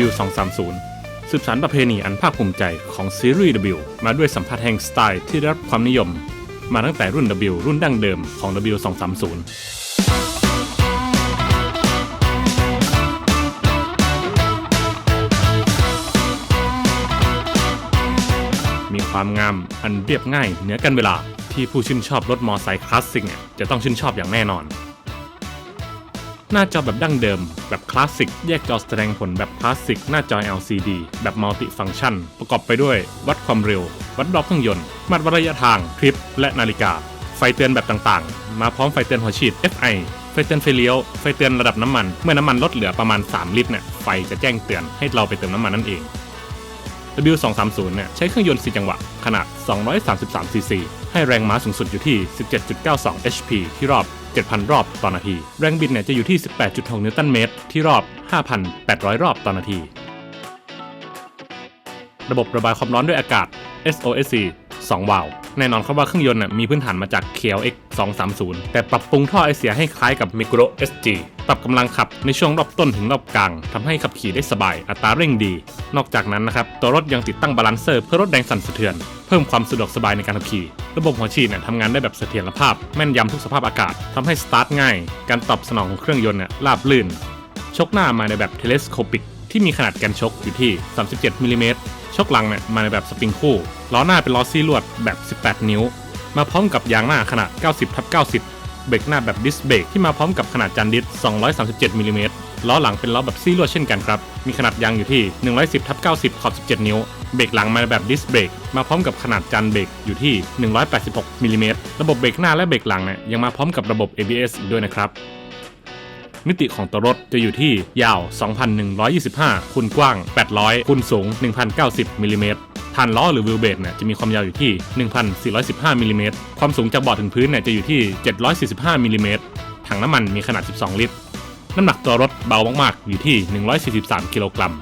W230 สืบสานประเพณีอันภาคภูมิใจของซีรีส์ W มาด้วยสัมผัสแห่งสไตล์ที่ได้รับความนิยม มาตั้งแต่รุ่น W รุ่นดั้งเดิมของ W230 มีความงามอันเรียบง่ายเหนือกันเวลาที่ผู้ชื่นชอบรถมอไซค์คลาสสิกจะต้องชื่นชอบอย่างแน่นอน หน้าจอแบบดั้งเดิม แบบคลาสสิก แยกจอแสดงผลแบบคลาสสิก หน้าจอ LCD แบบมัลติฟัง c t ชัน ประกอบไปด้วย วัดความเร็ว วัดรอบเครื่องยนต์วัดระยะทาง คลิป และนาฬิกา ไฟเตือนแบบต่างๆ มาพร้อมไฟเตือนหัวฉีด FI ไฟเตือนไฟเลี้ยว ไฟเตือนระดับน้ำมัน เมื่อน้ำมันลดเหลือประมาณ 3 ลิตรเนี่ย ไฟจะแจ้งเตือนให้เราไปเติมน้ำมันนั่นเอง W230 เนี่ยใช้เครื่องยนต์ 4 จังหวะ ขนาด 233 cc ให้แรงม้าสูงสุดอยู่ที่ 17.92 HP ที่รอบ 7,000 รอบต่อนาที แรงบิดเนี่ยจะอยู่ที่ 18.6 นิวตันเมตร ที่รอบ 5,800 รอบต่อนาที ระบบระบายความร้อนด้วยอากาศ SOSC 2 วาล์วแน่นอนครับว่าเครื่องยนต์น่ะมีพื้นฐานมาจาก KLX 230 แต่ปรับปรุงท่อไอเสียให้คล้ายกับ Micro SG ปรับกำลังขับในช่วงรอบต้นถึงรอบกลางทำให้ขับขี่ได้สบายอัตราเร่งดี นอกจากนั้นนะครับ ตัวรถยังติดตั้งบาลานเซอร์เพื่อลดแรงสั่นสะเทือน เพิ่มความสะดวกสบายในการขับขี่ระบบหัวฉีดเนี่ยทำงานได้แบบเสถียรภาพแม่นยำทุกสภาพอากาศทำให้สตาร์ทง่าย การตอบสนองของเครื่องยนต์เนี่ยราบลื่น ชกหน้ามาในแบบเทเลสโคปิก ที่มีขนาดแกนชกอยู่ที่ 37มิลลิเมตรชกหลังเนี่ยมาในแบบสปริงคู่ล้อหน้าเป็นล้อซี่ลวดแบบ 18 นิ้ว มาพร้อมกับยางหน้าขนาด 90ทับ90 เบรกหน้าแบบดิสเบรกที่มาพร้อมกับขนาดจานดิส237มิลลิเมตรล้อหลังเป็นล้อแบบซี่ลวดเช่นกันครับมีขนาดยางอยู่ที่ 110ทับ90ขอบ17 นิ้ว เบรกหลังมาแบบดิสเบรกมาพร้อมกับขนาดจานเบรกอยู่ที่ 186มิลลิเมตรระบบเบรกหน้าและเบรกหลังเนี่ยยังมาพร้อมกับระบบ ABS อีกด้วยนะครับ มิติของตัวรถจะอยู่ที่ยาว 2,125คูณกว้าง 800คูณสูง 1,090มิลลิเมตรฐานล้อหรือวิลเบสเนี่ยจะมีความยาวอยู่ที่ 1,415มิลลิเมตรความสูงจากบาะถึงพื้นเนี่ยจะอยู่ที่ 745มิลลิเมตรถังน้ำมันมีขนาด 12 ลิตร น้ำหนักตัวรถเบามากๆ อยู่ที่ 143 กิโลกรัม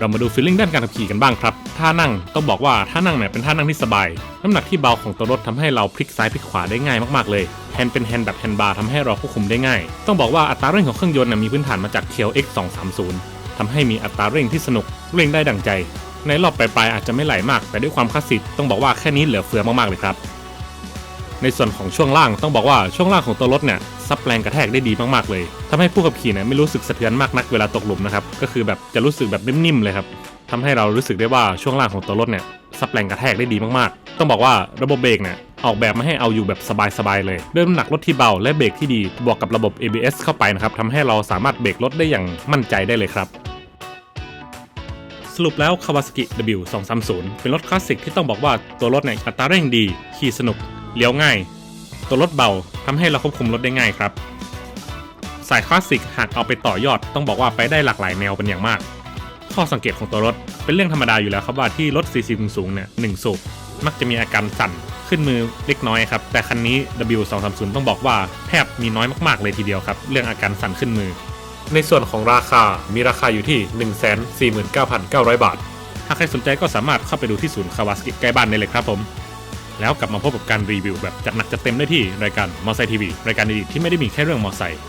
เรามาดูฟีลลิ่งด้านการขับขี่กันบ้างครับ ท่านั่งต้องบอกว่าท่านั่งเนี่ยเป็นท่านั่งที่สบาย น้ำหนักที่เบาของตัวรถทำให้เราพลิกซ้ายพลิกขวาได้ง่ายมากๆเลยแฮนด์เป็นแฮนด์แบบแฮนด์บาร์ทำให้เราควบคุมได้ง่าย ต้องบอกว่าอัตราเร่งของเครื่องยนต์นะมีพื้นฐานมาจาก KLX 230ทำให้มีอัตราเร่งที่สนุกเร่งได้ดังใจ ในรอบปลายๆอาจจะไม่ไหลมาก แต่ด้วยความคลาสสิกต้องบอกว่าแค่นี้เหลือเฟือมากๆเลยครับในส่วนของช่วงล่างต้องบอกว่าช่วงล่างของตัวรถเนี่ย ซับแรงกระแทกได้ดีมากๆเลยทำให้ผู้ขับขี่เนี่ยไม่รู้สึกสะเทือนมากนักเวลาตกหลุมนะครับก็คือแบบจะรู้สึกแบบนิ่มๆเลยครับทำให้เรารู้สึกได้ว่าช่วงล่างของตัวรถเนี่ยซับแรงกระแทกได้ดีมากๆ ต้องบอกว่าระบบเบรกเนี่ยออกแบบมาให้เอาอยู่แบบสบายๆเลยด้วยน้ำหนักรถที่เบาและเบรกที่ดีบวกกับระบบ ABS เข้าไปนะครับทำให้เราสามารถเบรกรถได้อย่างมั่นใจได้เลยครับ สรุปแล้ว Kawasaki W230 เป็นรถคลาสสิกที่ต้องบอกว่าตัวรถเนี่ยอัตราเร่งดี ขี่สนุก เลี้ยวง่าย ตัวรถเบาทำให้เราควบคุมรถได้ง่ายครับ สายคลาสสิกหากเอาไปต่อยอดต้องบอกว่าไปได้หลากหลายแนวเป็นอย่างมาก ข้อสังเกตของตัวรถเป็นเรื่องธรรมดาอยู่แล้วครับว่าที่รถ CC สูงเนี่ยหนึ่งสูบมักจะมีอาการสั่นขึ้นมือเล็กน้อยครับ แต่คันนี้ W230 ต้องบอกว่าแทบมีน้อยมากๆเลยทีเดียวครับ เรื่องอาการสั่นขึ้นมือ ในส่วนของราคา มีราคาอยู่ที่ 149,900 บาท ถ้าใครสนใจก็สามารถเข้าไปดูที่ศูนย์คาวาสกิใกล้บ้านได้เลยครับผม แล้วกลับมาพบกับการรีวิวแบบจัดหนักจัดเต็มได้ที่รายการมอไซค์ทีวีรายการดีๆที่ไม่ได้มีแค่เรื่องมอไซค์